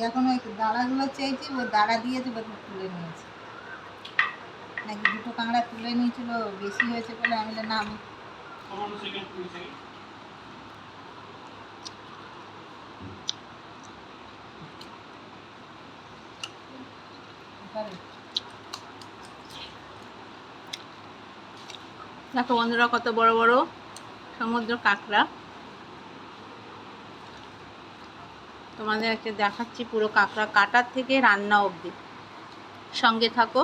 যখন ওই দাঁড়াগুলো চেয়েছি ওই দাঁড়া দিয়েছে ওটা তুলে নিয়েছে। নাকি দুটো কাঁকড়া তুলে নিয়েছিল বেশি হয়েছে বলে আমি না আমি দেখো বন্ধুরা কত বড় বড় সমুদ্র কাঁকড়া। তোমাদেরকে দেখাচ্ছি পুরো কাঁকড়া কাটার থেকে রান্না অবধি। সঙ্গে থাকো।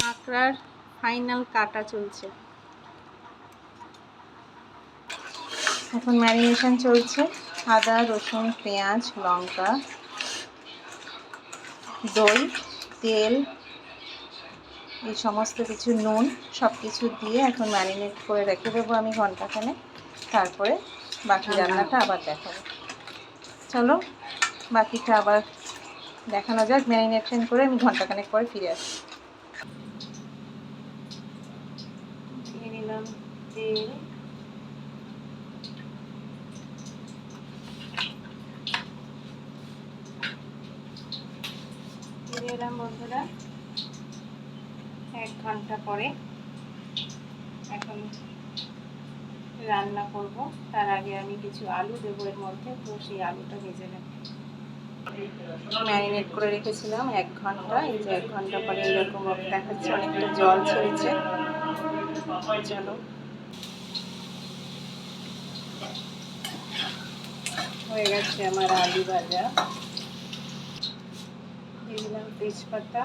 কাঁকড়ার ফাইনাল কাটা চলছে। এখন ম্যারিনেশন চলছে। আদা, রসুন, পেঁয়াজ, লঙ্কা, দই, তেল এই সমস্ত কিছু নুন সব কিছু দিয়ে এখন ম্যারিনেট করে রেখে দেবো আমি ঘন্টাখানে তারপরে বাকি রান্নাটা আবার দেখাবো। চলো বাকিটা আবার দেখানো যাক ম্যারিনেশন করে আমি ঘন্টাখানেক পরে ফিরে আসি। দিয়ে নিলাম তেল। ফিরে এলাম বন্ধুরা। এক ঘণ্টা পরে এখন রান্না করব। তার আগে আমি কিছু আলু দেবো এর মধ্যে, তো সেই আলুটা ভেজে নেব। ম্যারিনেট করে রেখেছিলাম এক ঘণ্টা। এই যে এক ঘণ্টা পরে এরকম দেখাচ্ছে, অনেকটা জল ছেড়েছে। চলো। হয়ে গেছে আমার আলু ভাজা। দিলাম তেজপাতা।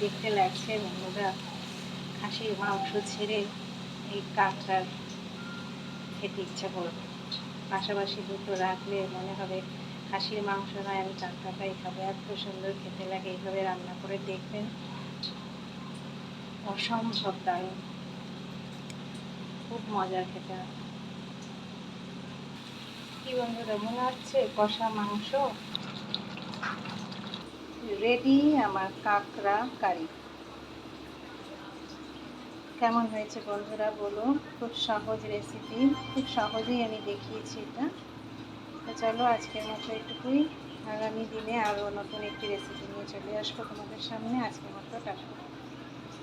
দেখতে লাগছে বন্ধুরা খাসির মাংস ছেড়ে এই কাঁকড়ার খেতে ইচ্ছা করবে পাশাপাশি দুটো রাখলে মনে হবে খাসির মাংস নয়, আমি কাঁকড়াটাই খাব। এত সুন্দর খেতে লাগে, এইভাবে রান্না করে দেখবেন। অসম্ভব দারুণ। খুব মজার খেতে কি বন্ধুরা, মনে হচ্ছে কষা মাংস? রেডি আমার কাঁকড়া কারি। কেমন হয়েছে বন্ধুরা বলুন? খুব সহজ রেসিপি খুব সহজেই আমি দেখিয়েছি এটা। তো চলো আজকের মতো এটুকুই। আগামী দিনে আরও নতুন একটি রেসিপি নিয়ে চলে আসব তোমাদের সামনে। আজকের মতো টাটা।